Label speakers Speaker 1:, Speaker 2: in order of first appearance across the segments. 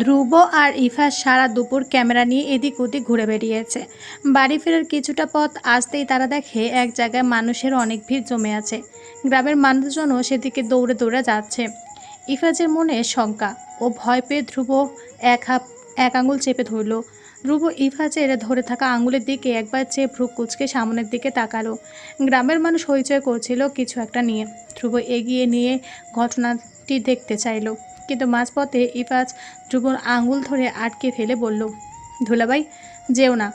Speaker 1: ধ্রুব আর ইফা সারা দুপুর ক্যামেরা নিয়ে এদিক ওদিক ঘুরে বেরিয়েছে বাড়ি ফেরার কিছুটা পথ আসতেই তারা দেখে এক জায়গায় মানুষের অনেক ভিড় জমে আছে। গ্রামের মানুষজনও সেদিকে দৌড়ে দৌড়ে যাচ্ছে। ইফাজের মনে শঙ্কা ও ভয় পেয়ে ধ্রুব এক হাত এক আঙুল চেপে ধরল। ধ্রুব ইফাজের ধরে থাকা আঙুলের দিকে একবার চেয়ে ভ্রুক কুচকে সামনের দিকে তাকালো। গ্রামের মানুষ হইচই করছিল কিছু একটা নিয়ে। ধ্রুব এগিয়ে নিয়ে ঘটনাটি দেখতে চাইলো। কিন্তু মাঝপথে ইফাজ ধ্রুবর আঙুল ধরে আটকে ফেলে বলল, ধুলাবাই, যেও না,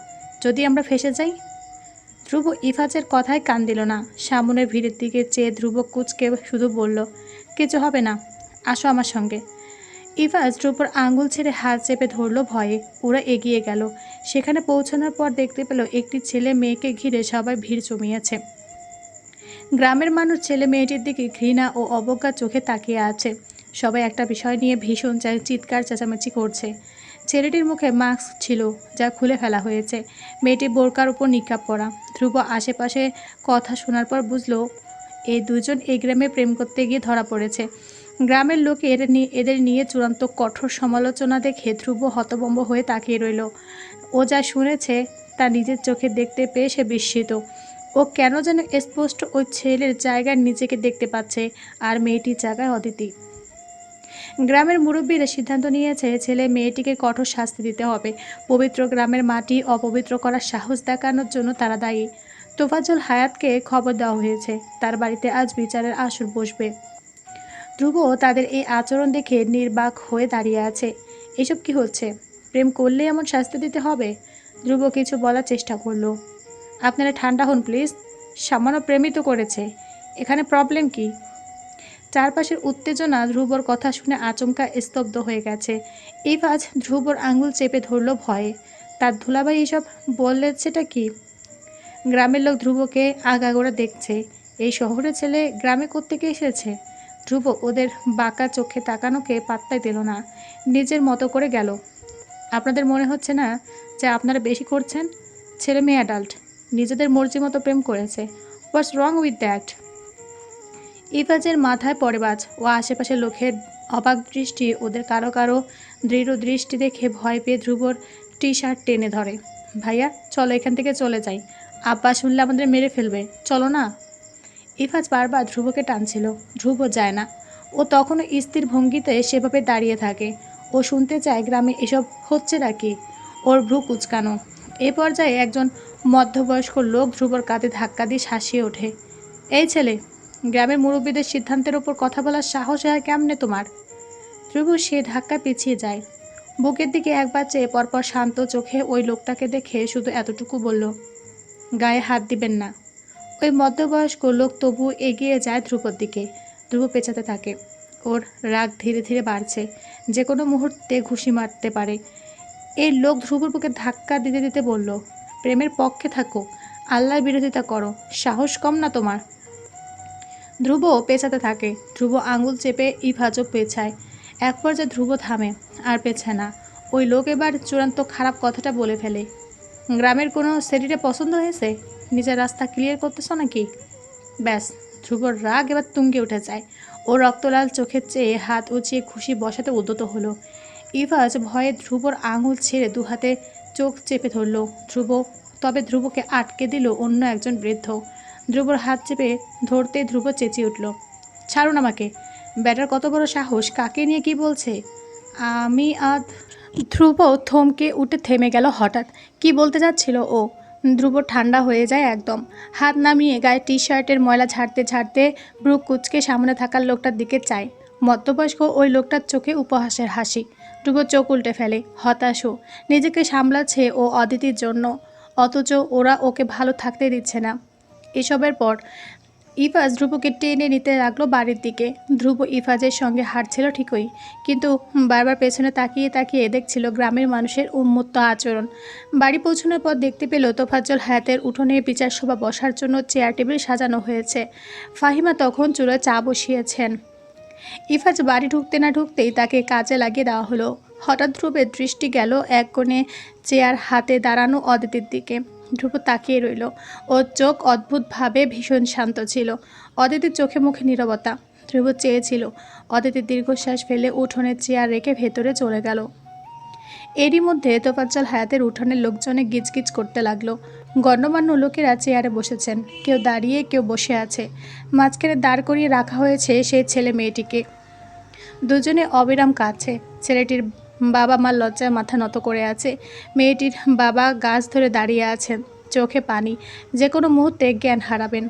Speaker 1: যদি আমরা ফেসে যাই? ধ্রুব ইফাজের কথায় কান দিল না। সামনের ভিড়ের দিকে চেয়ে ধ্রুব কুচকে শুধু বলল, কিছু হবে না, আসো আমার সঙ্গে। ইফাজ ধ্রুবর আঙুল ছেড়ে হাত চেপে ধরলো ভয়ে। ওরা এগিয়ে গেল। সেখানে পৌঁছানোর পর দেখতে পেল একটি ছেলে মেয়েকে ঘিরে সবাই ভিড় জমিয়েছে। গ্রামের মানুষ ছেলে মেয়েটির দিকে ঘৃণা ও অবজ্ঞা চোখে তাকিয়ে আছে। সবাই একটা বিষয় নিয়ে ভীষণ চিৎকার চেঁচামেচি করছে। ছেলেটির মুখে মাস্ক ছিল, যা খুলে ফেলা হয়েছে। মেয়েটি বোরকার উপর নিকাপ পরা ধ্রুব আশেপাশে কথা শোনার পর বুঝলো এই দুজন এই গ্রামে প্রেম করতে গিয়ে ধরা পড়েছে। গ্রামের লোক এর এদের নিয়ে চূড়ান্ত কঠোর সমালোচনা দেখে ধ্রুব হতবম্ব হয়ে তাকিয়ে রইল। ও যা শুনেছে, তা নিজের চোখে দেখতে পেয়ে সে বিস্মিত। ও কেন যেন স্পষ্ট ওই ছেলের জায়গায় নিজেকে দেখতে পাচ্ছে, আর মেয়েটির জায়গায় অদিতি। গ্রামের মুরব্বীরা সিদ্ধান্ত নিয়েছে ছেলে মেয়েটিকে কঠোর শাস্তি দিতে হবে। পবিত্র গ্রামের মাটি অপবিত্র করার সাহস দেখানোর জন্য তারা দায়ী। তোফাজুল হায়াতকে খবর দেওয়া হয়েছে, তার বাড়িতে আজ বিচারের আসর বসবে। ধ্রুব তাদের এই আচরণ দেখে নির্বাক হয়ে দাঁড়িয়ে আছে। এসব কি হচ্ছে? প্রেম করলে এমন শাস্তি দিতে হবে? ধ্রুব কিছু বলার চেষ্টা করল। আপনারা ঠান্ডা হন, প্লিজ। সামান্য প্রেমই তো করেছে। এখানে প্রবলেম কি? চারপাশের উত্তেজনা ধ্রুবর কথা শুনে আচমকা স্তব্ধ হয়ে গেছে। ইভাজ ধ্রুবর আঙুল চেপে ধরল ভয়ে। তার ধুলাবাই এসব বললে সেটা কি? গ্রামের লোক ধ্রুবকে আগাগোড়া দেখছে। এই শহরের ছেলে গ্রামে কোত্থেকে এসেছে? ধ্রুব ওদের বাঁকা চোখে তাকানোকে পাত্তাই দিল না। নিজের মতো করে গেল। আপনাদের মনে হচ্ছে না যে আপনারা বেশি করছেন? ছেলে মেয়ে অ্যাডাল্ট নিজেদের মর্জি মতো প্রেম করেছে। হোয়াটস রং উইথ দ্যাট ইফাজের মাথায় পড়ে বাজ। ও আশেপাশের লোকের অবাক দৃষ্টি ওদের কারও কারও দৃঢ় দৃষ্টি দেখে ভয় পেয়ে ধ্রুবর টি শার্ট টেনে ধরে। ভাইয়া, চলো এখান থেকে চলে যাই। আব্বা শুনলে আমাদের মেরে ফেলবে। চলো না? ইফাজ বারবার ধ্রুবকে টানছিল। ধ্রুব যায় না। ও তখনও স্থির ভঙ্গিতে সেভাবে দাঁড়িয়ে থাকে। ও শুনতে চায়, গ্রামে এসব হচ্ছে নাকি? ওর ভ্রু কুচকানো। এ পর্যায়ে একজন মধ্যবয়স্ক লোক ধ্রুবর কাঁধে ধাক্কা দিয়ে শাসিয়ে ওঠে। এই ছেলে গ্রামের মুরব্বীদের সিদ্ধান্তের ওপর কথা বলার সাহস হয় কেমনে তোমার? ধ্রুব সে ধাক্কা পিছিয়ে যায়। বুকের দিকে একবার চেয়ে পরপর শান্ত চোখে ওই লোকটাকে দেখে শুধু এতটুকু বলল, গায়ে হাত দিবেন না। ওই মধ্যবয়স্ক লোক তবু এগিয়ে যায় ধ্রুবর দিকে। ধ্রুব পেঁচাতে থাকে। ওর রাগ ধীরে ধীরে বাড়ছে। যে কোনো মুহূর্তে ঘুষি মারতে পারে। এই লোক ধ্রুবর বুকে ধাক্কা দিতে দিতে বলল, প্রেমের পক্ষে থাকো। আল্লাহর বিরোধিতা করো। সাহস কম না তোমার। ধ্রুব পেছাতে থাকে। ধ্রুব আঙুল চেপে ইভাজও পেছায় এক পর্যায়ে ধ্রুব থামে, আর পেছায় না। ওই লোক এবার চূড়ান্ত খারাপ কথাটা বলে ফেলে। গ্রামের কোনো সেটিটা পছন্দ হয়েছে? নিজের রাস্তা ক্লিয়ার করতেছ নাকি? ব্যাস, ধ্রুবর রাগ এবার তুঙ্গে উঠে যায়। ও রক্তলাল চোখের চেয়ে হাত উঁচিয়ে খুশি বসাতে উদ্যত হলো। ইভাজ ভয়ে ধ্রুবর আঙুল ছেড়ে দুহাতে চোখ চেপে ধরল। ধ্রুব, তবে ধ্রুবকে আটকে দিল অন্য একজন বৃদ্ধ। ধ্রুবর হাত চেপে ধরতে ধ্রুব চেঁচিয়ে উঠল। ছাড়ুন আমাকে। ব্যাটার কত বড় সাহস, কাকে নিয়ে কি বলছে? আমি আদ ধ্রুব থমকে উঠে থেমে গেল হঠাৎ। কি বলতে যাচ্ছিল? ও, ধ্রুব ঠান্ডা হয়ে যায় একদম। হাত নামিয়ে গায়ে টি শার্টের ময়লা ঝাড়তে ঝাড়তে ব্রু কুচকে সামনে থাকার লোকটার দিকে চায়। মধ্যবয়স্ক ওই লোকটার চোখে উপহাসের হাসি। ধ্রুব চোখ উল্টে ফেলে। হতাশও নিজেকে সামলাচ্ছে ও অদিতির জন্য। অথচ ওরা ওকে ভালো থাকতে দিচ্ছে না। এসবের পর ইফাজ ধ্রুবকে টেনে নিতে লাগল বাড়ির দিকে। ধ্রুব ইফাজের সঙ্গে হাঁটছিল ঠিকই, কিন্তু বারবার পেছনে তাকিয়ে তাকিয়ে দেখছিল গ্রামের মানুষের উন্মত্ত আচরণ। বাড়ি পৌঁছানোর পর দেখতে পেল তোফাজ্জল হায়াতের উঠোনে বিচার সভা বসার জন্য চেয়ার টেবিল সাজানো হয়েছে। ফাহিমা তখন চুলোয় চা বসিয়েছেন। ইফাজ বাড়ি ঢুকতে না ঢুকতেই তাকে কাজে লাগিয়ে দেওয়া হলো। হঠাৎ ধ্রুবের দৃষ্টি গেল এক কোণে চেয়ার হাতে দাঁড়ানো অদিতির দিকে। ধ্রুব তাকিয়ে রইল। ওর চোখ অদ্ভুতভাবে ভীষণ শান্ত ছিল। অদিতির চোখে মুখে নীরবতা। ধ্রুব চেয়েছিল। অদিতি দীর্ঘশ্বাস ফেলে উঠোনের চেয়ার রেখে ভেতরে চলে গেল। এরই মধ্যে তোফাজ্জল হায়াতের উঠানের লোকজনে গিজগিজ করতে লাগল। গণ্যমান্য লোকেরা চেয়ারে বসেছেন। কেউ দাঁড়িয়ে, কেউ বসে আছে। মাঝখানে দাঁড় করিয়ে রাখা হয়েছে সেই ছেলে মেয়েটিকে। দুজনে অবিরাম কাছে ছেলেটির বাবা মা লজ্জায় মাথা নত করে আছে। মেয়েটির বাবা গাছ ধরে দাঁড়িয়ে আছেন, চোখে পানি, যে কোনো মুহূর্তে জ্ঞান হারাবেন।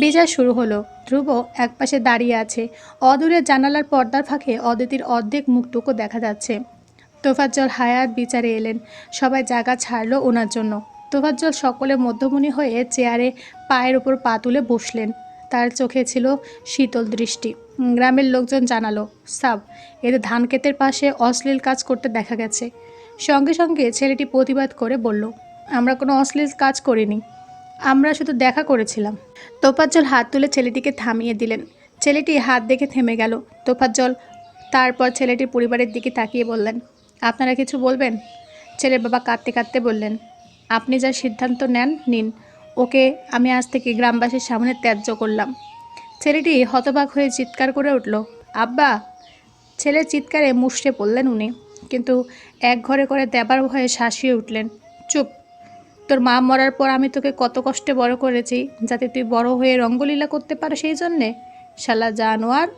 Speaker 1: বিচার শুরু হলো। ধ্রুব একপাশে দাঁড়িয়ে আছে। অদূরে জানালার পর্দার ফাঁকে অদিতির অর্ধেক মুখটুকু দেখা যাচ্ছে। তোফাজ্জল হায়াত বিচারে এলেন। সবাই জায়গা ছাড়লো ওনার জন্য। তোফাজ্জল সকলে মধ্যমণি হয়ে চেয়ারে পায়ের উপর পা তুলে বসলেন। তার চোখে ছিল শীতল দৃষ্টি। গ্রামের লোকজন জানালো, সাব এদের ধান ক্ষেতের পাশে অশ্লীল কাজ করতে দেখা গেছে। সঙ্গে সঙ্গে ছেলেটি প্রতিবাদ করে বলল, আমরা কোনো অশ্লীল কাজ করিনি, আমরা শুধু দেখা করেছিলাম। তোফাজ্জল হাত তুলে ছেলেটিকে থামিয়ে দিলেন। ছেলেটি হাত দেখে থেমে গেল। তোফাজ্জল তারপর ছেলেটির পরিবারের দিকে তাকিয়ে বললেন, আপনারা কিছু বলবেন? ছেলের বাবা কাঁদতে কাঁদতে বললেন, আপনি যা সিদ্ধান্ত নেন, নিন। ওকে আমি আজ থেকে গ্রামবাসীর সামনে ত্যায্য করলাম। ছেলেটি হতবাক হয়ে চিৎকার করে উঠল, আব্বা! ছেলের চিৎকারে মুষড়ে পড়লেন উনি, কিন্তু এক ঘরে করে দেবার ভয়ে শাসিয়ে উঠলেন, চুপ, তোর মা মরার পর আমি তোকে কত কষ্টে বড় করেছি, যাতে তুই বড় হয়ে রঙ্গলীলা করতে পারো সেই জন্যে, শালা জানোয়ার!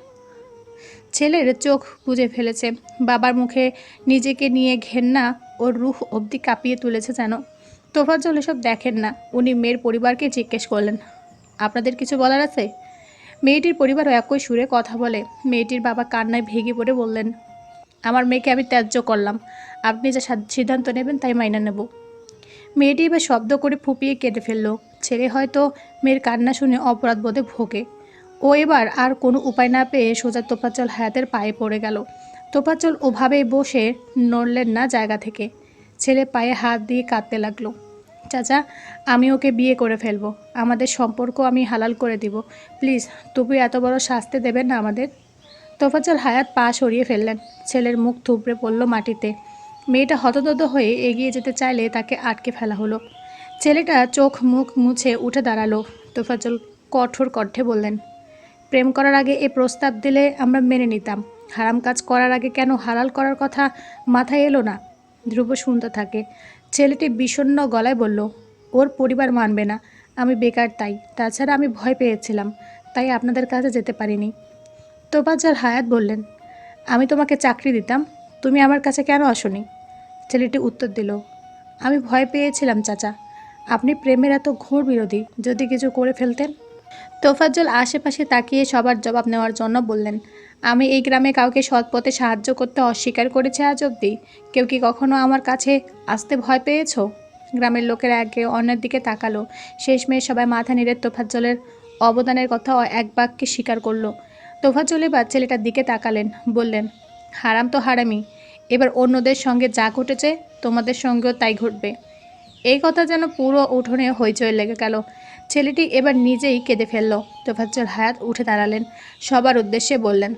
Speaker 1: ছেলের চোখ বুঝে ফেলেছে, বাবার মুখে নিজেকে নিয়ে ঘেন্না ওর রুহ অবধি কাঁপিয়ে তুলেছে যেন, তোফাজ্জল এসব দেখেন না, উনি মেয়ের পরিবারকে জিজ্ঞেস করলেন, আপনাদের কিছু বলার আছে? মেয়েটির পরিবারও একই সুরে কথা বলে। মেয়েটির বাবা কান্নায় ভেঙে পড়ে বললেন, আমার মেয়েকে আমি ত্যায্য করলাম। আপনি যা সাদ- সিদ্ধান্ত নেবেন তাই মাইনা নেব মেয়েটি এবার শব্দ করে ফুপিয়ে কেঁদে ফেলল। ছেলে হয়তো মেয়ের কান্না শুনে অপরাধ বোধে ভোগে। ও এবার আর কোনো উপায় না পেয়ে সোজা তোপাচল হায়াতের পায়ে পড়ে গেল। তোপাচল ওভাবেই বসে নড়লেন না জায়গা থেকে। ছেলে পায়ে হাত দিয়ে কাঁদতে লাগল। চাচা, আমি ওকে বিয়ে করে ফেলব। আমাদের সম্পর্ক আমি হালাল করে দিব। প্লিজ, তবু এত বড় শাস্তি দেবেন না আমাদের। তোফাজ্জল হায়াত পা সরিয়ে ফেললেন। ছেলের মুখ থুবড়ে পড়ল মাটিতে। মেয়েটা হতদত হয়ে এগিয়ে যেতে চাইলে তাকে আটকে ফেলা হলো। ছেলেটা চোখ মুখ মুছে উঠে দাঁড়াল। তোফাজ্জল কঠোর কণ্ঠে বললেন, প্রেম করার আগে এ প্রস্তাব দিলে আমরা মেনে নিতাম। হারাম কাজ করার আগে কেন হালাল করার কথা মাথায় এলো না? ধ্রুব শুনতে থাকে। ছেলেটি বিষণ্ণ গলায় বলল, ওর পরিবার মানবে না। আমি বেকার তাই। তাছাড়া আমি ভয় পেয়েছিলাম, তাই আপনাদের কাছে যেতে পারিনি। তোবাজার হায়াত বললেন, আমি তোমাকে চাকরি দিতাম, তুমি আমার কাছে কেন আসনি? ছেলেটি উত্তর দিল, আমি ভয় পেয়েছিলাম, চাচা। আপনি প্রেমের এত ঘোর বিরোধী, যদি কিছু করে ফেলতেন? তোফাজ্জল আশেপাশে তাকিয়ে সবার জবাব নেওয়ার জন্য বললেন আমি এই গ্রামে কাউকে সৎ পথে সাহায্য করতে অস্বীকার করেছে আজ অবধি। কেউ কি কখনো আমার কাছে আসতে ভয় পেয়েছ? গ্রামের লোকেরা একে অন্যের দিকে তাকালো। শেষমেশ সবাই মাথা নেড়ে তোফাজ্জলের অবদানের কথা এক বাক্যে স্বীকার করল। তোফাজ্জল এবার ছেলেটার দিকে তাকালেন, বললেন, হারাম তো হারামি এবার অন্যদের সঙ্গে যা ঘটেছে তোমাদের সঙ্গেও তাই ঘটবে। এই কথা যেন পুরো উঠোনে হইচই লেগে গেল। ছেলেটি এবার নিজেই কেঁদে ফেলল। তোফাজ্জল হায়াত উঠে দাঁড়ালেন। সবার উদ্দেশ্যে বললেন,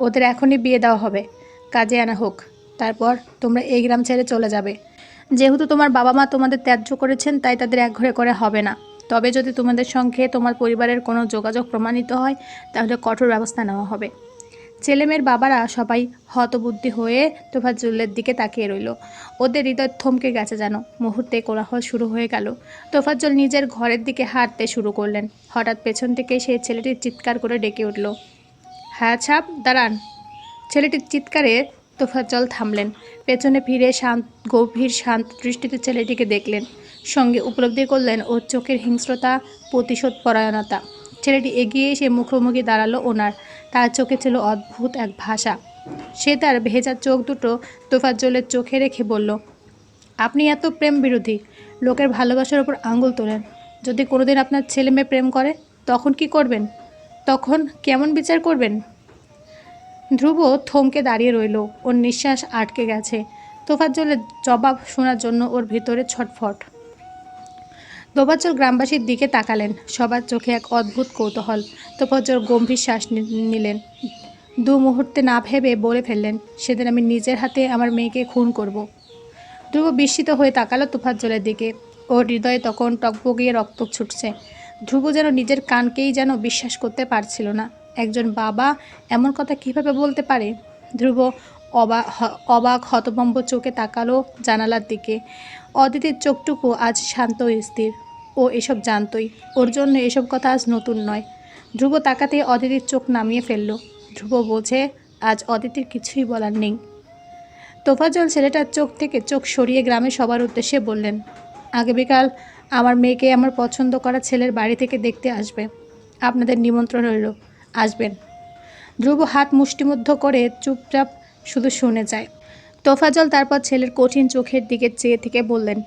Speaker 1: ওদের এখনই বিয়ে দেওয়া হবে। কাজে আনা হোক। তারপর তোমরা এই গ্রাম ছেড়ে চলে যাবে। যেহেতু তোমার বাবা মা তোমাদের ত্যায্য করেছেন, তাই তাদের একঘরে করে হবে না। তবে যদি তোমাদের সঙ্গে তোমার পরিবারের কোনো যোগাযোগ প্রমাণিত হয়, তাহলে কঠোর ব্যবস্থা নেওয়া হবে। ছেলেমেয়ের বাবারা সবাই হতবুদ্ধি হয়ে তোফাজ্জুলের দিকে তাকিয়ে রইল। ওদের হৃদয় থমকে গেছে যেন। মুহূর্তে কোলাহল শুরু হয়ে গেল। তোফাজ্জল নিজের ঘরের দিকে হাঁটতে শুরু করলেন। হঠাৎ পেছন থেকে সেই ছেলেটির চিৎকার করে ডেকে উঠল। হ্যাঁ ছাপ, দাঁড়ান। ছেলেটির চিৎকারে তোফাজ্জল থামলেন। পেছনে ফিরে শান্ত, গভীর শান্ত দৃষ্টিতে ছেলেটিকে দেখলেন। সঙ্গে উপলব্ধি করলেন ওর চোখের হিংস্রতা প্রতিশোধ পরায়ণতা ছেলেটি এগিয়ে এসে মুখোমুখি দাঁড়াল ওনার। তার চোখে ছিল অদ্ভুত এক ভাষা। সে তার ভেজা চোখ দুটো তোফাজ্জলের চোখে রেখে বলল, আপনি এত প্রেম বিরোধী। লোকের ভালোবাসার ওপর আঙুল তোলেন। যদি কোনোদিন আপনার ছেলে মেয়ে প্রেম করে, তখন কি করবেন? তখন কেমন বিচার করবেন? ধ্রুব থমকে দাঁড়িয়ে রইল। ওর নিঃশ্বাস আটকে গেছে। তোফাজ্জলের জবাব শোনার জন্য ওর ভিতরে ছটফট। তোফাজ্জল গ্রামবাসীর দিকে তাকালেন। সবার চোখে এক অদ্ভুত কৌতূহল। তোফাজ্জল গম্ভীর শ্বাস নিলেন। দু মুহূর্তে না ভেবে বলে ফেললেন, সেদিন আমি নিজের হাতে আমার মেয়েকে খুন করব। ধ্রুব বিস্মিত হয়ে তাকালো তোফাজ্জলের দিকে। ও হৃদয়ে তখন টকবগিয়ে রক্ত ছুটছে। ধ্রুব যেন নিজের কানকেই যেন বিশ্বাস করতে পারছিল না। একজন বাবা এমন কথা কীভাবে বলতে পারে? ধ্রুব অবাক অবাক হতভম্ব চোখে তাকালো জানালার দিকে। অদিতির চোখটুকু আজ শান্ত স্থির। ও এসব জানতই। ওর জন্য এসব কথা আজ নতুন নয়। ধ্রুব তাকাতে অদিতির চোখ নামিয়ে ফেলল। ধ্রুব বোঝে, আজ অদিতির কিছুই বলার নেই। তোফাজল ছেলেটার চোখ থেকে চোখ সরিয়ে গ্রামে সবার উদ্দেশ্যে বললেন, আগে বিকাল আমার মেয়েকে আমার পছন্দ করা ছেলের বাড়ি থেকে দেখতে আসবে। আপনাদের নিমন্ত্রণ রইল। আসবেন। ধ্রুব হাত মুষ্টিমুদ্ধ করে চুপচাপ শুধু শুনে যায়। তোফাজল তারপর ছেলের কঠিন চোখের দিকে চেয়ে থেকে বললেন,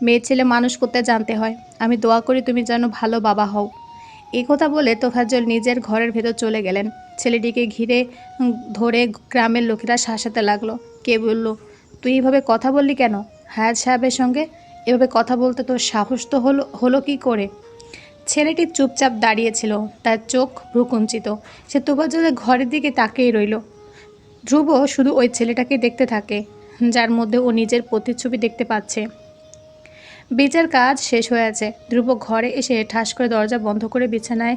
Speaker 1: মেয়ে ছেলে মানুষ করতে জানতে হয়। আমি দোয়া করি তুমি যেন ভালো বাবা হও। এই কথা বলে তোফাজল নিজের ঘরের ভেতর চলে গেলেন। ছেলেটিকে ঘিরে ধরে গ্রামের লোকেরা শাসাতে লাগল। কে বলল, তুই এভাবে কথা বললি কেন? হায়াত সাহেবের সঙ্গে এভাবে কথা বলতে তোর সাহস তো হলো হলো কী করে? ছেলেটি চুপচাপ দাঁড়িয়েছিল তার চোখ ভ্রুকুঞ্চিত। সে তোফাজলের ঘরের দিকে তাকিয়ে রইল। ধ্রুব শুধু ওই ছেলেটাকে দেখতে থাকে, যার মধ্যে ও নিজের প্রতিচ্ছবি দেখতে পাচ্ছে। বিচার কাজ শেষ হয়ে আছে। ধ্রুব ঘরে এসে ঠাস করে দরজা বন্ধ করে বিছানায়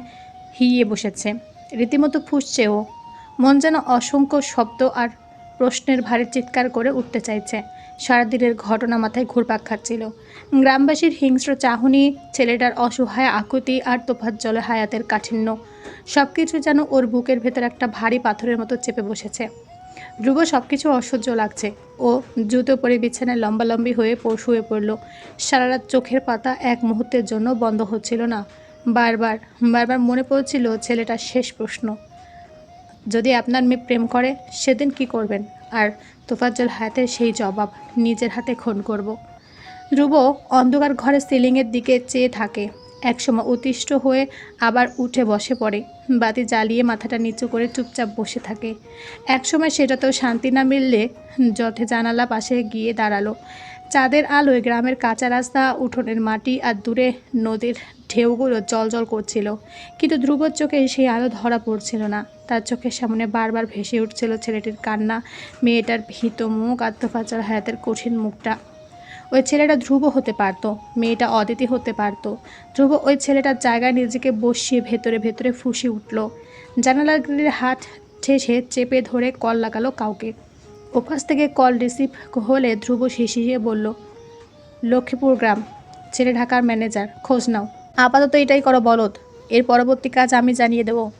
Speaker 1: হিয়ে বসেছে। রীতিমতো ফুসছে ও। মন যেন অসংখ্য শব্দ আর প্রশ্নের ভারে চিৎকার করে উঠতে চাইছে। সারাদিনের ঘটনা মাথায় ঘুরপাক খাচ্ছিল। গ্রামবাসীর হিংস্র চাহনি, ছেলেটার অসহায় আকুতি আর তোফাত জলে হায়াতের কাঠিন্য সব কিছু যেন ওর বুকের ভেতর একটা ভারী পাথরের মতো চেপে বসেছে। ধ্রুব সব কিছু অসহ্য লাগছে। ও জুতো পরে বিছানায় লম্বালম্বি হয়ে শুয়ে পড়ল। সারা রাত চোখের পাতা এক মুহূর্তের জন্য বন্ধ হচ্ছিল না। বারবার বারবার মনে পড়ছিল ছেলেটার শেষ প্রশ্ন। যদি আপনার মেয়ে প্রেম করে, সেদিন কি করবেন? আর তোফাজ্জল হায়াতের সেই জবাব নিজের হাতে খুন করব। ধ্রুব অন্ধকার ঘরে সিলিংয়ের দিকে চেয়ে থাকে। একসময় অতিষ্ঠ হয়ে আবার উঠে বসে পড়ে। বাতি জ্বালিয়ে মাথাটা নিচু করে চুপচাপ বসে থাকে। একসময় সেটাতেও শান্তি না মিললে যথে জানালা পাশে গিয়ে দাঁড়াল। চাঁদের আলোয় গ্রামের কাঁচা রাস্তা, উঠোনের মাটি আর দূরে নদীর ঢেউগুলো জলজল করছিল। কিন্তু ধ্রুবর চোখে সেই আলো ধরা পড়ছিল না। তার চোখের সামনে বারবার ভেসে উঠছিল ছেলেটির কান্না, মেয়েটার ভীত মুখ আত্মফাচার হায়াতের কঠিন মুখটা। ওই ছেলেটা ধ্রুব হতে পারতো, মেয়েটা অদিতি হতে পারতো। ধ্রুব ওই ছেলেটার জায়গায় নিজেকে বসিয়ে ভেতরে ভেতরে ফুসে উঠল। জানালার গ্রিলের হাত ঠেসে চেপে ধরে কল লাগালো কাউকে। ওপাশ থেকে কল রিসিভ হলে ধ্রুব শিশিয়ে বলল, লক্ষ্মীপুর গ্রাম, ছেলে ঢাকার ম্যানেজার, খোঁজ নাও। আপাতত এটাই করো বলদ। এর পরবর্তী কাজ আমি জানিয়ে দেবো।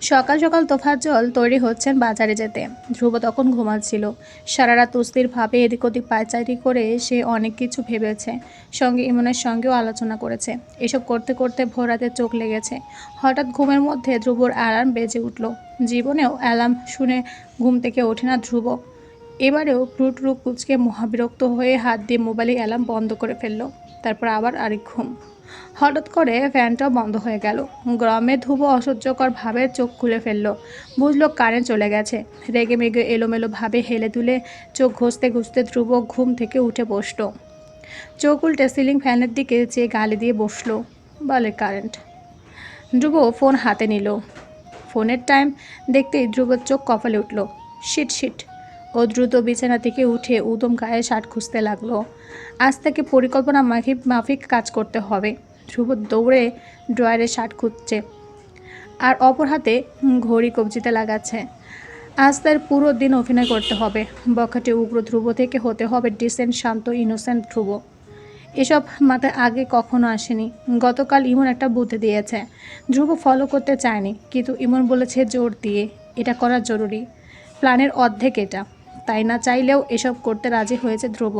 Speaker 1: সকাল সকাল তোফাজ্জল তৈরি হচ্ছেন বাজারে যেতে। ধ্রুব তখন ঘুমাচ্ছিল। সারা রাত অস্থিরভাবে এদিক ওদিক পায়চারি করে সে অনেক কিছু ভেবেছে, সঙ্গে ইমনের সঙ্গেও আলোচনা করেছে। এসব করতে করতে ভোর রাতে চোখ লেগেছে। হঠাৎ ঘুমের মধ্যে ধ্রুবর অ্যালার্ম বেজে উঠল। জীবনেও অ্যালার্ম শুনে ঘুম থেকে ওঠে না ধ্রুব। এবারেও ফ্রুট রূপ কুচকে মহাবিরক্ত হয়ে হাত দিয়ে মোবাইলে অ্যালার্ম বন্ধ করে ফেলল। তারপর আবার আরেক ঘুম। হঠাৎ করে ফ্যানটাও বন্ধ হয়ে গেল। গ্রামে ধুবো অসহ্যকর ভাবে চোখ খুলে ফেলল। বুঝলো কারেন্ট চলে গেছে। রেগে মেগে এলোমেলো ভাবে হেলে দুলে চোখ ঘষতে ঘষতে ধ্রুব ঘুম থেকে উঠে বসল। চোখ উল্টে সিলিং ফ্যানের দিকে চেয়ে গালি দিয়ে বসল বলে কারেন্ট। ধ্রুব ফোন হাতে নিল। ফোনের টাইম দেখতেই ধ্রুবর চোখ কপালে উঠল। Shit shit. ও দ্রুত বিছানা থেকে উঠে উদম গায়ে শার্ট খুঁজতে লাগল। আজ থেকে পরিকল্পনা মাফিক মাফিক কাজ করতে হবে। ধ্রুব দৌড়ে ড্রয়ারে শার্ট খুঁজছে আর অপর হাতে ঘড়ি কবজিতে লাগাচ্ছে। আজ তার পুরো দিন অভিনয় করতে হবে। বখাটে উগ্র ধ্রুব থেকে হতে হবে ডিসেন্ট, শান্ত, ইনোসেন্ট ধ্রুব। এসব মাথায় আগে কখনো আসেনি। গতকাল ইমন একটা বুদ্ধি দিয়েছে। ধ্রুব ফলো করতে চায়নি, কিন্তু ইমন বলেছে জোর দিয়ে। এটা করা জরুরি। প্ল্যানের অর্ধেক এটা। তাই না চাইলেও এসব করতে রাজি হয়েছে ধ্রুব।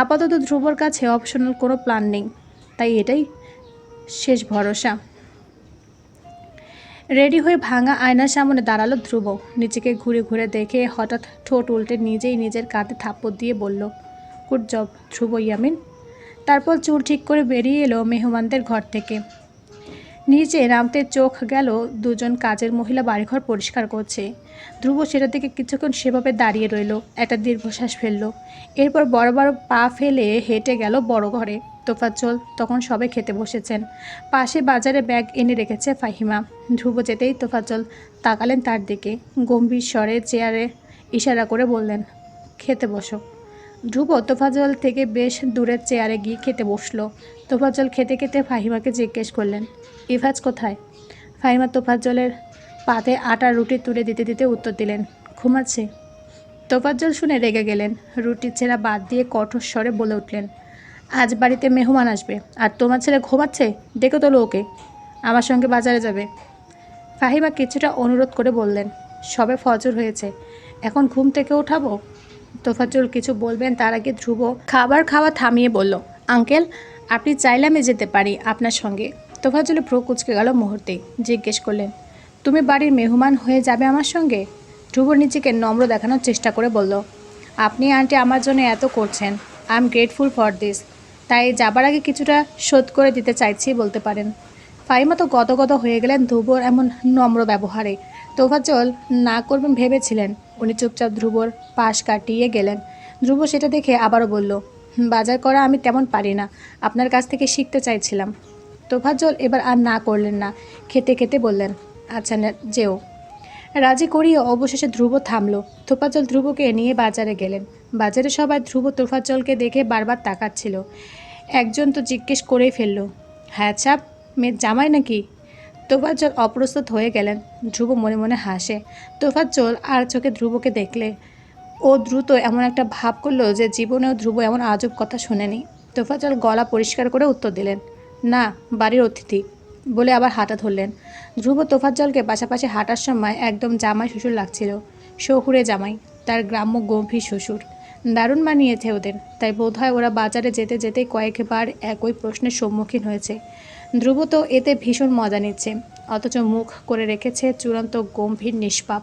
Speaker 1: আপাতত ধ্রুবর কাছে অপশনাল কোনো প্ল্যান নেই। তাই এটাই শেষ ভরসা। রেডি হয়ে ভাঙা আয়নার সামনে দাঁড়াল ধ্রুব। নিজেকে ঘুরে ঘুরে দেখে হঠাৎ ঠোঁট উল্টে নিজেই নিজের কাঁধে থাপ্পড় দিয়ে বলল, গুড জব ধ্রুব ইয়ামিন। তারপর চুল ঠিক করে বেরিয়ে এলো মেহমানদের ঘর থেকে। নিচে নামতে চোখ গেল, দুজন কাজের মহিলা বাড়িঘর পরিষ্কার করছে। ধ্রুব সেটা থেকে কিছুক্ষণ সেভাবে দাঁড়িয়ে রইল, একটা দীর্ঘশ্বাস ফেলল। এরপর বড় বড় পা ফেলে হেঁটে গেল বড় ঘরে। তোফাজ্জল তখন সবে খেতে বসেছেন। পাশে বাজারে ব্যাগ এনে রেখেছে ফাহিমা। ধ্রুব যেতেই তোফাজ্জল তাকালেন তার দিকে। গম্ভীর স্বরে চেয়ারে ইশারা করে বললেন, খেতে বসো। ধ্রুব তোফাজল থেকে বেশ দূরের চেয়ারে গিয়ে খেতে বসল। তোফাজল খেতে খেতে ফাহিমাকে জিজ্ঞেস করলেন ইভাজ কোথায়? ফাহিমা তোফাজ্জলের পাতে আটার রুটি তুলে দিতে দিতে উত্তর দিলেন, ঘুমাচ্ছে। তোফাজ্জল শুনে রেগে গেলেন। রুটির ছেঁড়া বাদ দিয়ে কঠোর স্বরে বলে উঠলেন, আজ বাড়িতে মেহমান আসবে, আর তোমার ছেলে ঘুমাচ্ছে? ডেকে তোলো ওকে। আমার সঙ্গে বাজারে যাবে। ফাহিমা কিছুটা অনুরোধ করে বললেন, সবে ফজর হয়েছে, এখন ঘুম থেকে ওঠাবো তোফাজ্জল কিছু বলবেন, তার আগে ধ্রুব খাবার খাওয়া থামিয়ে বলল, আঙ্কেল, আপনি চাইলে আমি যেতে পারি আপনার সঙ্গে। তোফাজ্জলে ভ্রু কুচকে গেল মুহূর্তেই, জিজ্ঞেস করলেন তুমি বাড়ির মেহমান হয়ে যাবে আমার সঙ্গে? ধ্রুব নিজেকে নম্র দেখানোর চেষ্টা করে বলল, আপনি আন্টি আমার জন্য এত করছেন। I am grateful for this তাই যাবার আগে কিছুটা শোধ করে দিতে চাইছি বলতে পারেন। ফাইমা তো গদগদ হয়ে গেলেন ধ্রুবর এমন নম্র ব্যবহারে। তোফাজ্জল না করবেন ভেবেছিলেন। উনি চুপচাপ ধ্রুবর পাশ কাটিয়ে গেলেন। ধ্রুব সেটা দেখে আবারও বলল, বাজার করা আমি তেমন পারি না। আপনার কাছ থেকে শিখতে চাইছিলাম। তোফাজ্জল এবার আর না করলেন না। খেতে খেতে বললেন আচ্ছা না, যেও। রাজি করিয়ে অবশেষে ধ্রুব থামল। তোফাজ্জল ধ্রুবকে নিয়ে বাজারে গেলেন। বাজারে সবাই ধ্রুব তোফাজ্জলকে দেখে বারবার তাকাচ্ছিল। একজন তো জিজ্ঞেস করেই ফেলল হ্যাঁ চাপ মেয়ের জামাই নাকি? তোফাজ্জল অপ্রস্তুত হয়ে গেলেন। ধ্রুব মনে মনে হাসে। তোফাজ্জল আর চোখে ধ্রুবকে দেখলে, ও দ্রুত এমন একটা ভাব করল যে জীবনেও ধ্রুব এমন আজব কথা শুনেনি। তোফাজ্জল গলা পরিষ্কার করে উত্তর দিলেন, না, বাড়ির অতিথি। বলে আবার হাঁটা ধরলেন। ধ্রুব তোফাজ্জলকে পাশাপাশি হাঁটার সময় একদম জামাই শ্বশুর লাগছিল। শহুরে জামাই, তার গ্রাম্য গম্ভীর শ্বশুর। দারুণ মানিয়েছে ওদের, তাই বোধহয় ওরা বাজারে যেতে যেতে কয়েকবার একই প্রশ্নের সম্মুখীন হয়েছে। ধ্রুব তো এতে ভীষণ মজা নিচ্ছে, অথচ মুখ করে রেখেছে চূড়ান্ত গম্ভীর নিষ্পাপ।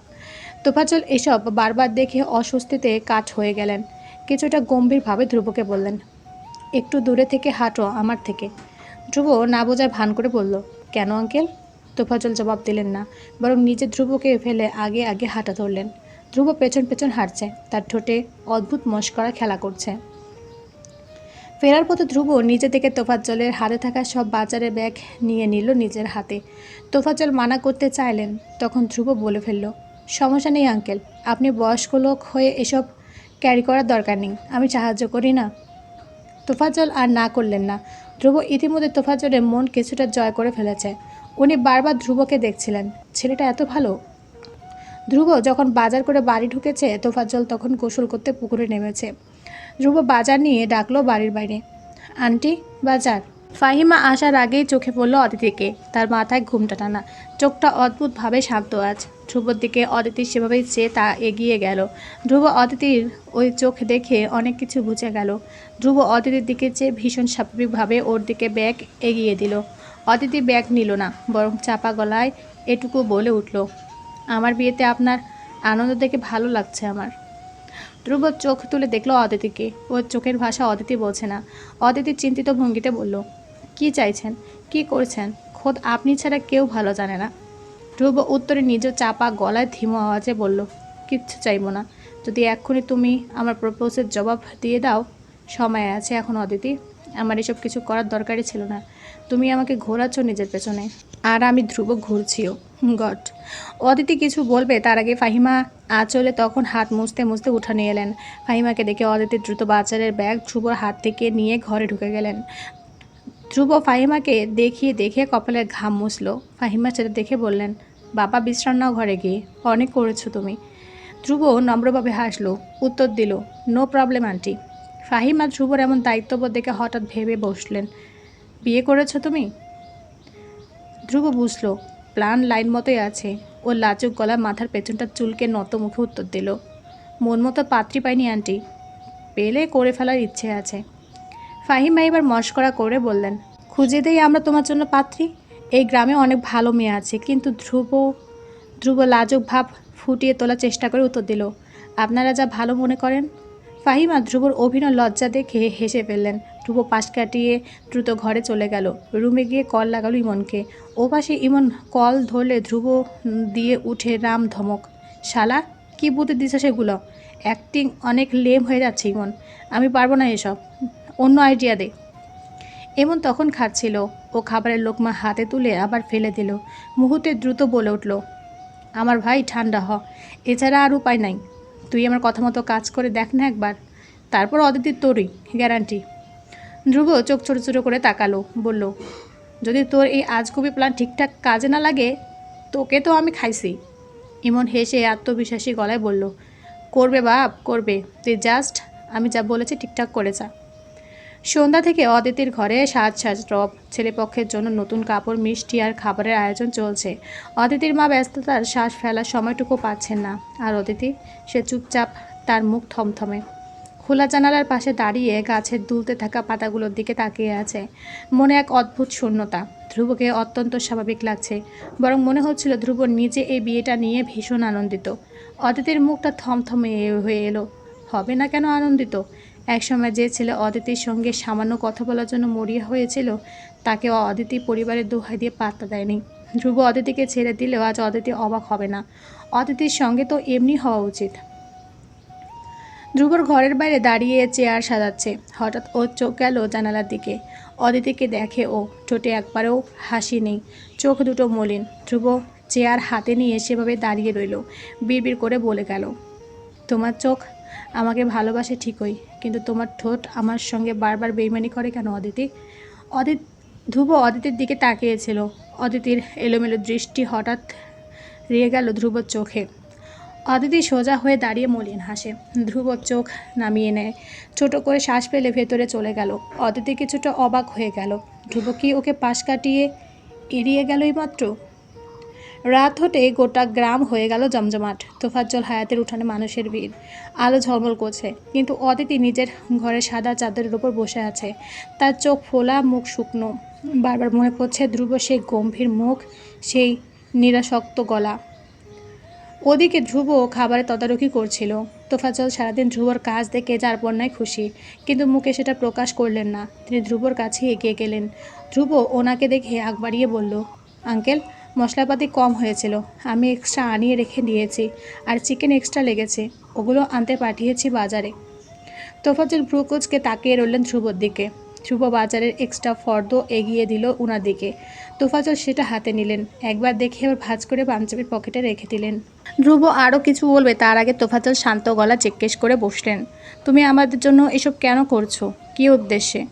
Speaker 1: তোফাজল এসব বারবার দেখে অস্বস্তিতে কাঠ হয়ে গেলেন। কিছুটা গম্ভীরভাবে ধ্রুবকে বললেন, একটু দূরে থেকে হাঁটো আমার থেকে। ধ্রুব না বোঝার ভান করে বলল, কেন আঙ্কেল? তোফাজল জবাব দিলেন না, বরং নিজে ধ্রুবকে ফেলে আগে আগে হাঁটা ধরলেন। ধ্রুব পেছন পেছন হাঁটছে, তার ঠোঁটে অদ্ভুত মস্করা খেলা করছে। ফেরার পথে ধ্রুব নিজে থেকে তোফাজ্জলের হাতে থাকা সব বাজারের ব্যাগ নিয়ে নিল নিজের হাতে। তোফাজ্জল মানা করতে চাইলেন, তখন ধ্রুব বলে ফেলল, সমস্যা নেই আঙ্কেল, আপনি বয়স্ক লোক হয়ে এসব ক্যারি করার দরকার নেই, আমি সাহায্য করি না। তোফাজ্জল আর না করলেন না ধ্রুব ইতিমধ্যে তোফাজ্জলের মন কিছুটা জয় করে ফেলেছে। উনি বারবার ধ্রুবকে দেখছিলেন, ছেলেটা এত ভালো? ধ্রুব যখন বাজার করে বাড়ি ঢুকেছে তোফাজল তখন গোসল করতে পুকুরে নেমেছে। ধ্রুব বাজার নিয়ে ডাকলো বাড়ির বাইরে, আন্টি, বাজার। ফাহিমা আসার আগেই চোখে পড়ল অদিতিকে। তার মাথায় ঘুমটা টানা। চোখটা অদ্ভুতভাবে শান্ত আজ। ধ্রুবর দিকে অদিতি সেভাবেই চেয়ে তা এগিয়ে গেল। ধ্রুব অদিতির ওই চোখ দেখে অনেক কিছু বুঝে গেল। ধ্রুব অদিতির দিকে চেয়ে ভীষণ স্বাভাবিকভাবে ওর দিকে ব্যাগ এগিয়ে দিল। অদিতি ব্যাগ নিল না, বরং চাপা গলায় এটুকু বলে উঠল, আমার বিয়েতে আপনার আনন্দ দেখে ভালো লাগছে আমার। ধ্রুব চোখ তুলে দেখল অদিতিকে। ওর চোখের ভাষা অদিতি বোঝে না। অদিতি চিন্তিত ভঙ্গিতে বলল কি চাইছেন? কি করছেন? খোদ আপনি ছাড়া কেউ ভালো জানে না। ধ্রুব উত্তরে নিজ চাপা গলায় ধীমো আওয়াজে বলল, কিচ্ছু চাইব না। যদি এক্ষুনি তুমি আমার প্রপোজের জবাব দিয়ে দাও, সময় আছে এখন অদিতি। আমার এসব কিছু করার দরকারই ছিল না। তুমি আমাকে ঘোরাচ্ছ নিজের পেছনে। আর আমি ধ্রুব ঘুরছিও। গড! অদিতি কিছু বলবে, তার আগে ফাহিমা আঁচলে তখন হাত মুছতে মুছতে উঠানে এলেন। ফাহিমাকে দেখে অদিতি দ্রুত বাজারের ব্যাগ ধ্রুবর হাত থেকে নিয়ে ঘরে ঢুকে গেলেন। ধ্রুব ফাহিমাকে দেখিয়ে দেখে কপালের ঘাম মুছলো। ফাহিমা সেটা দেখে বললেন, বাবা, বিশ্রাম নাও ঘরে গিয়ে। অনেক করেছ তুমি। ধ্রুব নম্রভাবে হাসলো, উত্তর দিল নো প্রবলেম আন্টি। ফাহিমা ধ্রুবর এমন দায়িত্ববোধ দেখে হঠাৎ ভেবে বসলেন, বিয়ে করেছ তুমি? ধ্রুব বুঝলো প্লান লাইন মতোই আছে। ও লাচুক গলা মাথার পেছনটা চুলকে নত মুখে উত্তর দিল, মন মতো পাত্রী পাইনি, আন্টি। পেলে করে ফেলার ইচ্ছে আছে। ফাহিমা এবার মস্করা করে বললেন, খুঁজে দেই আমরা তোমার জন্য পাত্রী। এই গ্রামে অনেক ভালো মেয়ে আছে, কিন্তু ধ্রুব ধ্রুব লাজক ভাব ফুটিয়ে তোলার চেষ্টা করে উত্তর দিল, আপনারা যা ভালো মনে করেন ফাহিমা ধ্রুবর অভিনয় লজ্জা দেখে হেসে ফেললেন। ধ্রুব পাশ কাটিয়ে দ্রুত ঘরে চলে গেল। রুমে গিয়ে কল লাগালো ইমনকে। ও পাশে ইমন কল ধরলে ধ্রুব দিয়ে উঠে রাম ধমক, শালা, কি বুদ্ধি দিছে সেগুলো? অ্যাক্টিং অনেক লেম হয়ে যাচ্ছে ইমন। আমি পারব না এসব। অন্য আইডিয়া দে। এমন তখন খাচ্ছিল ও খাবারের লোকমা হাতে তুলে আবার ফেলে দিল। মুহূর্তে দ্রুত বলে উঠল, আমার ভাই ঠান্ডা হ, এছাড়া আর উপায় নাই। তুই আমার কথা মতো কাজ করে দেখ না একবার। তারপর অদিতির তোরই গ্যারান্টি ধ্রুব চোখ ছোটো ছোটো করে তাকালো, বলল, যদি তোর এই আজগুবি প্ল্যান ঠিকঠাক কাজে না লাগে, তোকে তো আমি খাইছি। ইমন হেসে আত্মবিশ্বাসী গলায় বলল, করবে বাপ, করবে। তুই জাস্ট আমি যা বলেছি ঠিকঠাক করে যা সন্ধ্যা থেকে অদিতির ঘরে সাজ সাজ রব, ছেলেপক্ষের জন্য নতুন কাপড়, মিষ্টি আর খাবারের আয়োজন চলছে। অদিতির মা ব্যস্ততার শ্বাস ফেলার সময়টুকু পাচ্ছেন না। আর অদিতি, সে চুপচাপ তার মুখ থমথমে। খোলা জানালার পাশে দাঁড়িয়ে গাছের দুলতে থাকা পাতাগুলোর দিকে তাকিয়ে আছে। মনে এক অদ্ভুত শূন্যতা। ধ্রুবকে অত্যন্ত স্বাভাবিক লাগছে। বরং মনে হচ্ছিল ধ্রুব নিজে এই বিয়েটা নিয়ে ভীষণ আনন্দিত। অদিতির মুখটা থমথমে হয়ে এলো। হবে না কেন আনন্দিত? একসময় যে ছেলে অদিতির সঙ্গে সামান্য কথা বলার জন্য মরিয়া হয়েছিল তাকে অদিতি পরিবারের দোহাই দিয়ে পাত্তা দেয়নি। ধ্রুব অদিতিকে ছেড়ে দিলেও আজ অদিতি অবাক হবে না। অদিতির সঙ্গে তো এমনি হওয়া উচিত। ধ্রুবর ঘরের বাইরে দাঁড়িয়ে চেয়ার সাজাচ্ছে। হঠাৎ ওর চোখ গেল জানালার দিকে। অদিতিকে দেখে ও, ঠোঁটে একবারেও হাসি নেই। চোখ দুটো মলিন। ধ্রুব চেয়ার হাতে নিয়ে সেভাবে দাঁড়িয়ে রইল। বিড়বিড় করে বলে গেল, তোমার চোখ আমাকে ভালোবাসে ঠিকই। কিন্তু তোমার ঠোঁট আমার সঙ্গে বারবার বেইমানি করে কেন, অদিতি? অদিত, ধ্রুব অদিতির দিকে তাকিয়েছিল। অদিতির এলোমেলো দৃষ্টি হঠাৎ রিয়ে গেল ধ্রুবর চোখে। অদিতি সোজা হয়ে দাঁড়িয়ে মলিন হাসে। ধ্রুব চোখ নামিয়ে নেয়। ছোট করে শ্বাস পেলে ভেতরে চলে গেল। অদিতি কিছুটা অবাক হয়ে গেল। ধ্রুব কি ওকে পাশ কাটিয়ে এড়িয়ে গেলই মাত্র? রাত হতে গোটা গ্রাম হয়ে গেল জমজমাট। তোফাজ্জল হায়াতের উঠানে মানুষের ভিড়। আলো ঝলমল করছে। কিন্তু অদিতি নিজের ঘরে সাদা চাদরের উপর বসে আছে। তার চোখ ফোলা, মুখ শুকনো। বারবার মনে পড়ছে ধ্রুব সেই গম্ভীর মুখ, সেই নিরাসক্ত গলা। ওদিকে ধ্রুব খাবারে তদারকি করছিল। তোফাজল সারাদিন ধ্রুবর কাজ দেখে যার বন্যায় খুশি। কিন্তু মুখে সেটা প্রকাশ করলেন না। তিনি ধ্রুবর কাছে এগিয়ে গেলেন। ধ্রুব ওনাকে দেখে আগ বাড়িয়ে বলল, আঙ্কেল মশলাপাতি কম হয়েছিল। আমি এক্সট্রা আনিয়ে রেখে দিয়েছি আর চিকেন এক্সট্রা লেগেছে। ওগুলো আনতে পাঠিয়েছি বাজারে। তোফাজুল ভ্রুকুচকে তাকিয়ে রইলেন ধ্রুবর দিকে। ধ্রুব বাজারের এক্সট্রা ফর্দ এগিয়ে দিল উনার দিকে। তোফাজল সেটা হাতে নিলেন। একবার দেখে আবার ভাঁজ করে পাঞ্জাবির পকেটে রেখে দিলেন। ধ্রুব আরও কিছু বলবে, তার আগে তোফাজল শান্ত গলা জিজ্ঞেস করে বসলেন। তুমি আমাদের জন্য এসব কেন করছ? কী উদ্দেশ্যে?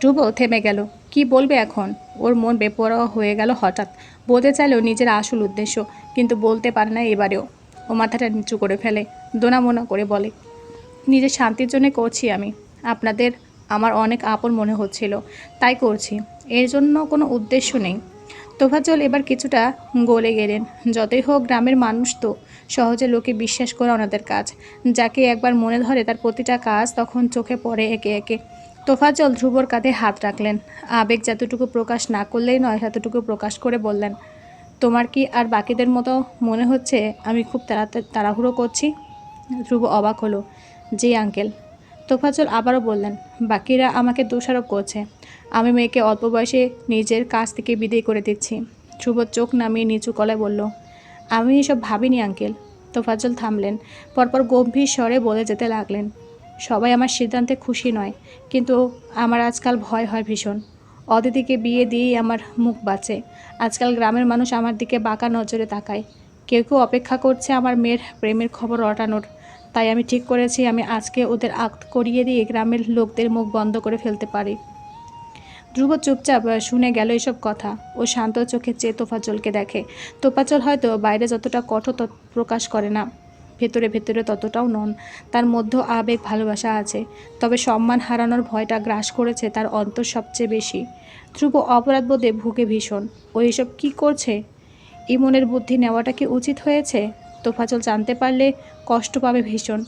Speaker 1: ধ্রুব থেমে গেল। কি বলবে এখন? ওর মন বেপরোয়া হয়ে গেল হঠাৎ। বলতে চাইলেও নিজের আসল উদ্দেশ্য, কিন্তু বলতে পারে না এবারেও। ও মাথাটা নিচু করে ফেলে, দোনামোনা করে বলে, নিজের শান্তির জন্য করছি আমি। আপনাদের আমার অনেক আপন মনে হচ্ছিল, তাই করছি। এর জন্য কোনো উদ্দেশ্য নেই। তোফাজল এবার কিছুটা গলে গেলেন। যতই হোক, গ্রামের মানুষ তো, সহজে লোকে বিশ্বাস করে ওনাদের কাজ। যাকে একবার মনে ধরে তার প্রতিটা কাজ তখন চোখে পড়ে একে একে। তোফাজল ধ্রুবর কাঁধে হাত রাখলেন। আবেগ যতটুকু প্রকাশ না করলেই নয়, ততটুকু প্রকাশ করে বললেন, তোমার কি আর বাকিদের মতো মনে হচ্ছে? আমি খুব তাড়াহুড়ো করছি? ধ্রুব অবাক হলো, জি আঙ্কেল। তোফাজল আবারও বললেন, বাকিরা আমাকে দোষারোপ করছে। আমি মেয়েকে অল্প বয়সে নিজের কাছ থেকে বিদায় করে দিচ্ছি। ধ্রুব চোখ নামিয়ে নিচু গলায় বলল, আমি এসব ভাবিনি আঙ্কেল। তোফাজল থামলেন, পরপর গম্ভীর স্বরে বলে যেতে লাগলেন সবাই আমার সিদ্ধান্তে খুশি নয়, কিন্তু আমার আজকাল ভয় হয় ভীষণ। অদিতিকে বিয়ে দিয়েই আমার মুখ বাঁচে। আজকাল গ্রামের মানুষ আমার দিকে বাঁকা নজরে তাকায়। কেউ কেউ অপেক্ষা করছে আমার মেয়ের প্রেমের খবর অটানোর। তাই আমি ঠিক করেছি, আমি আজকে ওদের আক্ত করিয়ে দিয়ে গ্রামের লোকদের মুখ বন্ধ করে ফেলতে পারি। ধ্রুব চুপচাপ শুনে গেল এসব কথা। ও শান্ত চোখে চেয়ে তোফাজলকে দেখে। তোফাজল হয়তো বাইরে যতটা কঠোর প্রকাশ করে না। ভেতরে ভেতরে ততটাও নন। তার মধ্যে আবেগ, ভালোবাসা আছে। তবে সম্মান হারানোর ভয়টা গ্রাস করেছে তার অন্তর সবচেয়ে বেশি। ধ্রুব অপরাধবোধে ভুগে ভীষণ। ও এসব কী করছে? ইমনের বুদ্ধি নেওয়াটা কি উচিত হয়েছে? তোফাজল জানতে পারলে কষ্ট পাবে ভীষণ।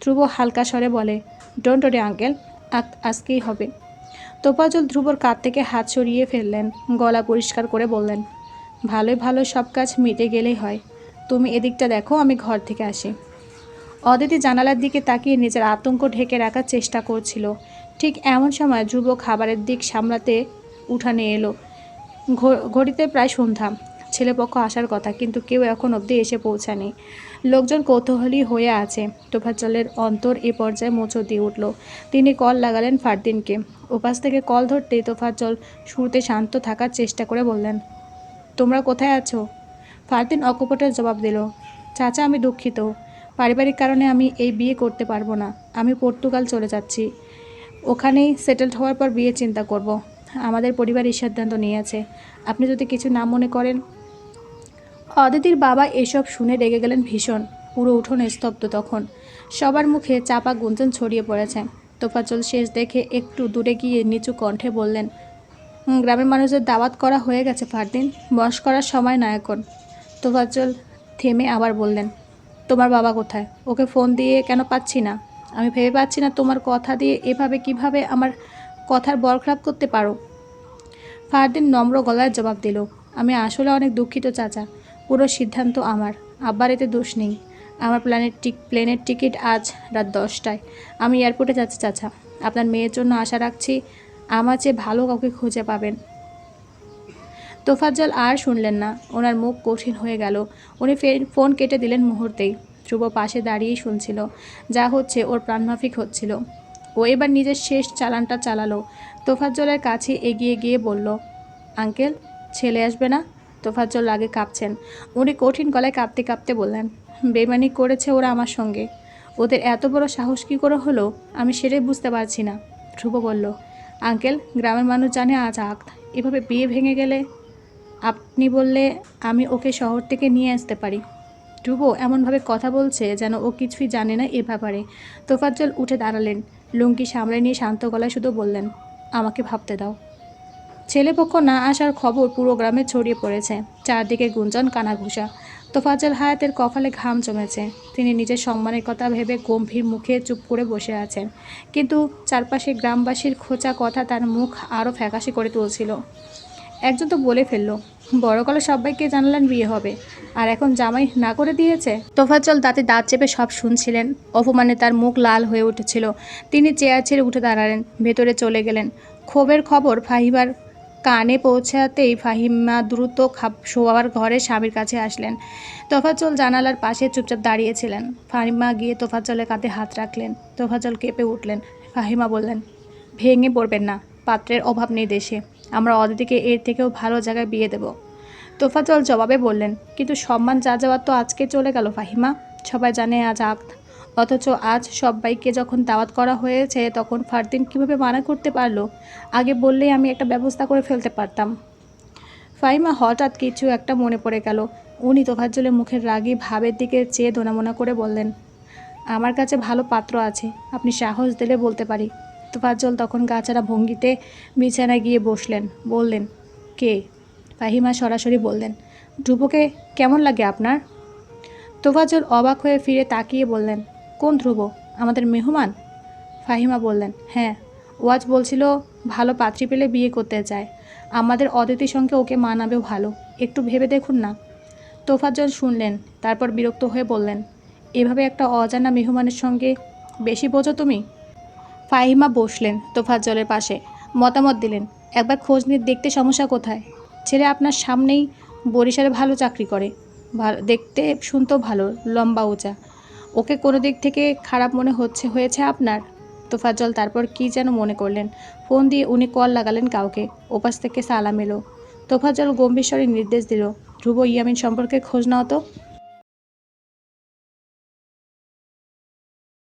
Speaker 1: ধ্রুব হালকা স্বরে বলে ডোন্ট ওরে আঙ্কেল আজকেই হবে। তোফাজল ধ্রুবর কাঁধ থেকে হাত সরিয়ে ফেললেন, গলা পরিষ্কার করে বললেন, ভালোই ভালো সব কাজ মিটে গেলেই হয়। তুমি এদিকটা দেখো, আমি ঘর থেকে আসি। অদিতি জানালার দিকে তাকিয়ে নিজের আতঙ্ক ঢেকে রাখার চেষ্টা করছিল। ঠিক এমন সময় ধ্রুব খাবারের দিক সামলাতে উঠানে এলো। ঘড়িতে প্রায় সন্ধ্যা। ছেলেপক্ষ আসার কথা, কিন্তু কেউ এখন অবধি এসে পৌঁছায়নি। লোকজন কৌতূহলী হয়ে আছে। তোফাজ্জলের অন্তর এ পর্যায়ে মোচো দিয়ে উঠল। তিনি কল লাগালেন ফারদিনকে। ওপাশ থেকে কল ধরতেই তোফাজ্জল শুরুতে শান্ত থাকার চেষ্টা করে বললেন, তোমরা কোথায় আছো? ফারদিন অকপটের জবাব দিল, চাচা, আমি দুঃখিত। পারিবারিক কারণে আমি এই বিয়ে করতে পারব না। আমি পর্তুগাল চলে যাচ্ছি। ওখানেই সেটেলড হওয়ার পর বিয়ে চিন্তা করব। আমাদের পরিবার এই সিদ্ধান্ত নিয়েছে। আপনি যদি কিছু না মনে করেন অদিতির বাবা এসব শুনে রেগে গেলেন ভীষণ। পুরো উঠোনে স্তব্ধ তখন। সবার মুখে চাপা গুঞ্জন ছড়িয়ে পড়েছে। তোফাজল শেষ দেখে একটু দূরে গিয়ে নিচু কণ্ঠে বললেন গ্রামের মানুষদের দাওয়াত করা হয়ে গেছে ফারদিন। বস করার সময় না এখন। তোফাজ্জল থেমে আবার বললেন, তোমার বাবা কোথায়? ওকে ফোন দিয়ে কেন পাচ্ছি না? আমি ভেবে পাচ্ছি না তোমার কথা দিয়ে এভাবে কীভাবে আমার কথার বরখরাপ করতে পারো? ফারদিন নম্র গলায় জবাব দিল, আমি আসলে অনেক দুঃখিত চাচা। পুরো সিদ্ধান্ত আমার। আব্বার এতে দোষ নেই। আমার প্ল্যানের টিক, প্লেনের টিকিট আজ রাত দশটায়। আমি এয়ারপোর্টে যাচ্ছি চাচা। আপনার মেয়ের জন্য আশা রাখছি, আমার চেয়ে ভালো কাউকে খুঁজে পাবেন। তোফাজ্জল আর শুনলেন না। ওনার মুখ কঠিন হয়ে গেল। উনি ফোন কেটে দিলেন মুহূর্তেই। ধ্রুব পাশে দাঁড়িয়েই শুনছিল। যা হচ্ছে ওর প্রাণমাফিক হচ্ছিল। ও এবার নিজের শেষ চালানটা চালালো। তোফাজ্জলের কাছে এগিয়ে গিয়ে বলল, আঙ্কেল, ছেলে আসবে না? তোফাজ্জল আগে কাঁপছেন। উনি কঠিন গলায় কাঁপতে কাঁপতে বললেন, বেমানি করেছে ওরা আমার সঙ্গে। ওদের এত বড় সাহস কী করে হলো? আমি সেটাই বুঝতে পারছি না। ধ্রুব বলল, আঙ্কেল, গ্রামের মানুষ জানে আজ আক এভাবে বিয়ে ভেঙে গেলে আপনি বললে আমি ওকে শহর থেকে নিয়ে আসতে পারি। ধ্রুব এমনভাবে কথা বলছে যেন ও কিছুই জানে না এ ব্যাপারে। তোফাজ্জল উঠে দাঁড়ালেন। লুঙ্গি সামলে নিয়ে শান্ত গলায় শুধু বললেন, আমাকে ভাবতে দাও। ছেলেপক্ষ না আসার খবর পুরো গ্রামে ছড়িয়ে পড়েছে। চারদিকে গুঞ্জন, কানাঘুষা। তোফাজ্জল হায়াতের কপালে ঘাম জমেছে। তিনি নিজের সম্মানের কথা ভেবে গম্ভীর মুখে চুপ করে বসে আছেন। কিন্তু চারপাশে গ্রামবাসীর খোঁচা কথা তার মুখ আরও ফ্যাকাশে করে তুলছিল। একজন তো বলে ফেলল, বড় কলে সবাইকে জানালেন বিয়ে হবে, আর এখন জামাই না করে দিয়েছে? তোফাজ্জল দাঁতে দাঁত চেপে সব শুনছিলেন, অপমানে তার মুখ লাল হয়ে উঠেছিল, তিনি চেয়ার ছেড়ে উঠে দাঁড়ালেন, ভেতরে চলে গেলেন। ক্ষোভের খবর ফাহিমার কানে পৌঁছাতেই ফাহিমা দ্রুত খাপ শোয়ার ঘরে স্বামীর কাছে আসলেন। তোফাজ্জল জানালার পাশে চুপচাপ দাঁড়িয়েছিলেন। ফাহিমা গিয়ে তোফাজ্জলের কাঁধে হাত রাখলেন, তোফাজ্জল কেঁপে উঠলেন। ফাহিমা বললেন, ভেঙে পড়বেন না, পাত্রের অভাব নেই দেশে। আমরা অদিতিকে এর থেকেও ভালো জায়গায় বিয়ে দেব। তোফাজল জবাবে বললেন, কিন্তু সম্মান যা যাওয়ার তো আজকে চলে গেল, ফাহিমা। সবাই জানে আজ আক অথচ আজ সবাইকে যখন দাওয়াত করা হয়েছে, তখন ফারদিন কীভাবে মানা করতে পারল? আগে বললেই আমি একটা ব্যবস্থা করে ফেলতে পারতাম। ফাহিমা হঠাৎ কিছু একটা মনে পড়ে গেল। উনি তোফাজ্জলের মুখের রাগী ভাবের দিকে চেয়ে দোনামোনা করে বললেন, আমার কাছে ভালো পাত্র আছে, আপনি সাহস দিলে বলতে পারি। তোফাজ্জল তখন গাছারা ভঙ্গিতে বিছানায় গিয়ে বসলেন, বললেন, কে? ফাহিমা সরাসরি বললেন, ধ্রুবকে কেমন লাগে আপনার? তোফাজ্জল অবাক হয়ে ফিরে তাকিয়ে বললেন, কোন ধ্রুব? আমাদের মেহমান? ফাহিমা বললেন হ্যাঁ ওয়াজ বলছিল ভালো পাত্রী পেলে বিয়ে করতে চায়, আমাদের অদিতির সঙ্গে ওকে মানাবেও ভালো, একটু ভেবে দেখুন না। তোফাজ্জল শুনলেন, তারপর বিরক্ত হয়ে বললেন, এভাবে একটা অজানা মেহমানের সঙ্গে বেশি বোঝো তুমি? ফাহিমা বসলেন তোফাজ্জলের পাশে। মতামত দিলেন, একবার খোঁজ নিয়ে দেখতে সমস্যা কোথায়? ছেলে আপনার সামনেই বরিশালে ভালো চাকরি করে। ভালো, দেখতে শুনতেও ভালো, লম্বা উঁচা। ওকে কোনো দিক থেকে খারাপ মনে হচ্ছে, হয়েছে আপনার? তোফাজ্জল তারপর কি যেন মনে করলেন। ফোন দিয়ে উনি কল লাগালেন কাউকে। ওপাশ থেকে সালাম এলো। তোফাজ্জল গম্ভীর স্বরে নির্দেশ দিল, ধ্রুব ইয়ামিন সম্পর্কে খোঁজ নাও তো।